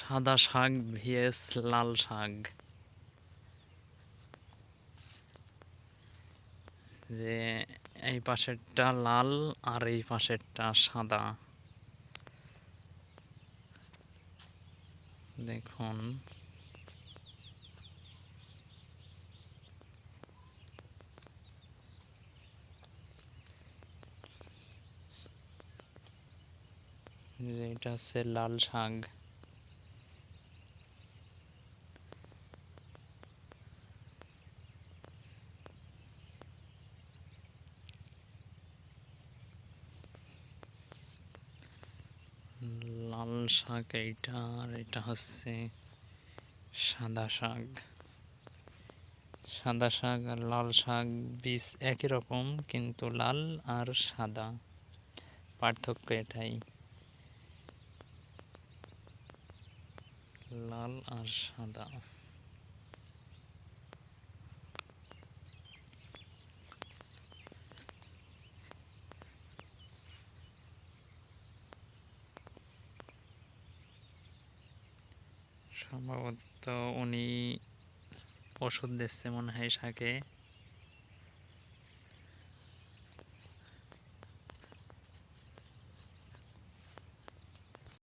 সাদা শাক ভিএস লাল শাক। যে এই পাশেরটা লাল আর এই পাশেরটা সাদা। দেখুন। যে এটা হচ্ছে লাল শাক। লাল শাক এইটা, আর এটা হচ্ছে সাদা শাক। সাদা শাক আর লাল শাক বীজ একই রকম, কিন্তু লাল আর সাদা। পার্থক্য এটাই। লাল আর সাদা। সম্ভবত উনি ওষুধ দিচ্ছে মনে হয় শাকে।